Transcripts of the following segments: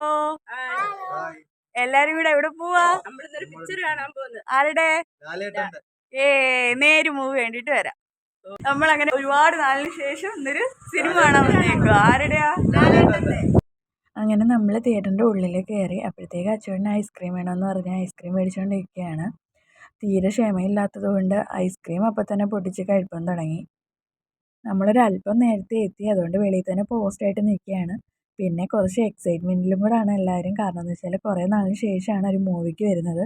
ഓ എല്ലാരും കൂടെ എവിടെ പോവാ? പിക്ചർ കാണാൻ പോകുന്നത്. ആരുടെ? ഏ നേര് മൂവ് വേണ്ടിട്ട് വരാം. നമ്മൾ അങ്ങനെ ഒരുപാട് നാളിന് ശേഷം ഇന്നൊരു സിനിമ കാണാൻ വന്നേക്കുക ആരുടെയാ? അങ്ങനെ നമ്മൾ തിയേറ്ററിന്റെ ഉള്ളിൽ കയറി അപ്പോഴത്തേക്ക് അച്ചുവേട്ടന് ഐസ്ക്രീം വേണമെന്ന് പറഞ്ഞ് ഐസ്ക്രീം മേടിച്ചുകൊണ്ടിരിക്കുകയാണ് തീരെ ക്ഷമയില്ലാത്തത് കൊണ്ട് ഐസ്ക്രീം അപ്പം തന്നെ പൊട്ടിച്ച് കഴിപ്പാൻ തുടങ്ങി. നമ്മളൊരു അല്പം നേരത്തെ എത്തി. അതുകൊണ്ട് വെളിയിൽ തന്നെ പോസ്റ്റായിട്ട് നിൽക്കുകയാണ്. പിന്നെ കുറച്ച് എക്സൈറ്റ്മെന്റിലും കൂടെയാണ് എല്ലാവരും കാരണം എന്ന് വെച്ചാൽ കുറേ നാളിന് ശേഷമാണ് ഒരു മൂവിക്ക് വരുന്നത്.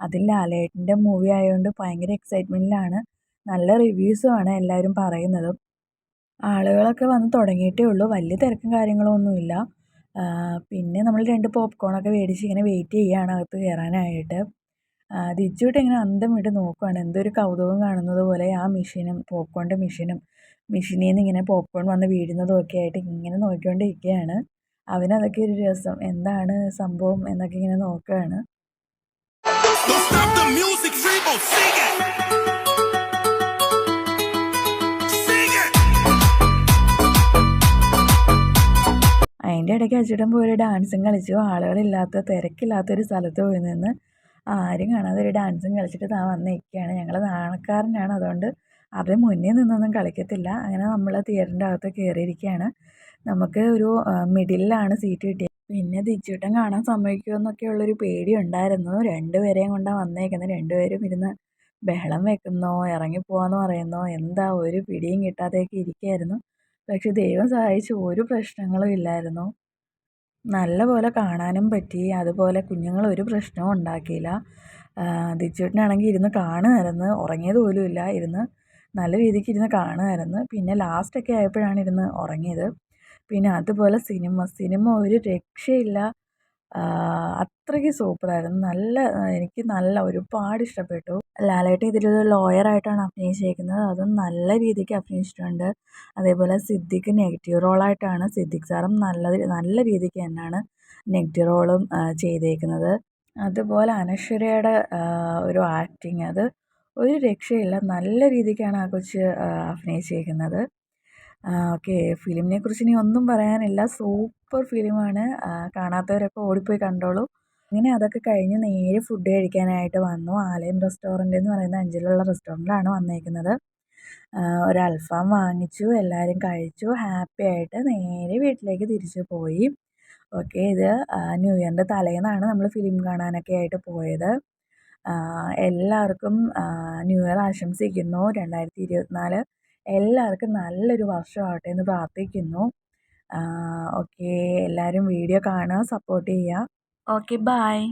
അതിൽ ലാലേട്ടന്റെ മൂവി ആയതുകൊണ്ട് ഭയങ്കര എക്സൈറ്റ്മെന്റിലാണ് നല്ല റിവ്യൂസും ആണ് എല്ലാവരും പറയുന്നത്. ആളുകളൊക്കെ വന്ന് തുടങ്ങിയിട്ടേ ഉള്ളൂ. വലിയ തിരക്കും കാര്യങ്ങളൊന്നുമില്ല. പിന്നെ നമ്മൾ രണ്ട് പോപ്കോണൊക്കെ മേടിച്ച് ഇങ്ങനെ വെയിറ്റ് ചെയ്യുകയാണ് അകത്ത് കയറാനായിട്ട് ദിച്ചുവിട്ട് ഇങ്ങനെ അന്തം വിട്ട് നോക്കുകയാണ് എന്തൊരു കൗതുകം കാണുന്നത് പോലെ ആ മെഷീനും പോപ്കോണിന്റെ മെഷീനും മെഷീനിൽ നിന്ന് ഇങ്ങനെ പോപ്കോൺ വന്ന് വീഴുന്നതും ഒക്കെ ആയിട്ട് ഇങ്ങനെ നോക്കിക്കൊണ്ടിരിക്കുകയാണ്. അവനതൊക്കെ ഒരു രസം. എന്താണ് സംഭവം എന്നൊക്കെ ഇങ്ങനെ നോക്കുകയാണ് അതിന്റെ ഇടയ്ക്ക് അച്ചുടൻ പോയി ഡാൻസും കളിച്ചു. ആളുകളില്ലാത്ത തിരക്കില്ലാത്തൊരു സ്ഥലത്ത് പോയി നിന്ന് ആരും കാണാതെ ഒരു ഡാൻസും കളിച്ചിട്ട് താൻ വന്ന് നിൽക്കുകയാണ് ഞങ്ങൾ നാണക്കാരനാണ്. അതുകൊണ്ട് അവരുടെ മുന്നിൽ നിന്നൊന്നും കളിക്കത്തില്ല. അങ്ങനെ നമ്മൾ തിയേറ്ററിന്റെ അകത്ത് കയറിയിരിക്കുകയാണ്. നമുക്ക് ഒരു മിഡിലാണ് സീറ്റ് കിട്ടിയത്. പിന്നെ ദിച്ചൂട്ടൻ കാണാൻ സമ്മതിക്കുമോ എന്നൊക്കെയുള്ളൊരു പേടി ഉണ്ടായിരുന്നു രണ്ടുപേരെയും കൊണ്ടാണ് വന്നേക്കുന്നത് രണ്ടുപേരും ഇരുന്ന് ബഹളം വെക്കുന്നോ ഇറങ്ങിപ്പോവാന്ന് പറയുന്നോ എന്താ ഒരു പിടിയും കിട്ടാതെയൊക്കെ ഇരിക്കുകയായിരുന്നു പക്ഷെ ദൈവം സഹായിച്ച്. ഒരു പ്രശ്നങ്ങളും ഇല്ലായിരുന്നു. നല്ല പോലെ കാണാനും പറ്റി. അതുപോലെ കുഞ്ഞുങ്ങൾ ഒരു പ്രശ്നവും ഉണ്ടാക്കിയില്ല. തിരിച്ചുവിട്ടിനാണെങ്കിൽ ഇരുന്ന് കാണുമായിരുന്നു. ഉറങ്ങിയത് പോലും ഇല്ല ഇരുന്ന് നല്ല രീതിക്ക് ഇരുന്ന് കാണുമായിരുന്നു. പിന്നെ ലാസ്റ്റൊക്കെ ആയപ്പോഴാണ് ഇരുന്ന് ഉറങ്ങിയത്. പിന്നെ അതുപോലെ സിനിമ സിനിമ ഒരു രക്ഷയില്ല. അത്രയ്ക്ക് സൂപ്പറായിരുന്നു. നല്ല എനിക്ക് നല്ല ഒരുപാട് ഇഷ്ടപ്പെട്ടു. ലാലേട്ടൻ ഇതിലൊരു ലോയറായിട്ടാണ് അഭിനയിച്ചേക്കുന്നത് അതും നല്ല രീതിക്ക് അഭിനയിച്ചിട്ടുണ്ട്. അതേപോലെ സിദ്ദിഖ് നെഗറ്റീവ് റോളായിട്ടാണ് സിദ്ദിഖ് സാറും നല്ല നല്ല രീതിക്ക് തന്നെയാണ് നെഗറ്റീവ് റോളും ചെയ്തേക്കുന്നത്. അതുപോലെ അനശ്വരയുടെ ഒരു ആക്ടിങ് അത് ഒരു രക്ഷയില്ല. നല്ല രീതിക്കാണ് ആ കൊച്ച് അഭിനയിച്ചേക്കുന്നത് ഓക്കെ. ഫിലിമിനെ കുറിച്ച് ഇനി ഒന്നും പറയാനില്ല. സൂപ്പർ ഫിലിമാണ്. കാണാത്തവരൊക്കെ ഓടിപ്പോയി കണ്ടോളൂ. അങ്ങനെ അതൊക്കെ കഴിഞ്ഞ് നേരെ ഫുഡ് കഴിക്കാനായിട്ട് വന്നു. ആലയം റെസ്റ്റോറന്റ് എന്ന് പറയുന്ന അഞ്ചിലുള്ള റെസ്റ്റോറന്റിലാണ് വന്നേക്കുന്നത്. ഒരു അൽഫാം വാങ്ങിച്ചു എല്ലാവരും കഴിച്ചു ഹാപ്പി ആയിട്ട് നേരെ വീട്ടിലേക്ക് തിരിച്ചു പോയി. ഓക്കെ ഇത് ന്യൂ ഇയറിന്റെ തലേന്നാണ് നമ്മൾ ഫിലിം കാണാനൊക്കെ ആയിട്ട് പോയത്. എല്ലാവർക്കും ന്യൂ ഇയർ ആശംസിക്കുന്നു. രണ്ടായിരത്തി ഇരുപത്തിനാല് എല്ലാവർക്കും നല്ലൊരു വർഷമാവട്ടെ എന്ന് പ്രാർത്ഥിക്കുന്നു. ഓക്കെ. എല്ലാവരും വീഡിയോ കാണുക സപ്പോർട്ട് ചെയ്യുക. Okay bye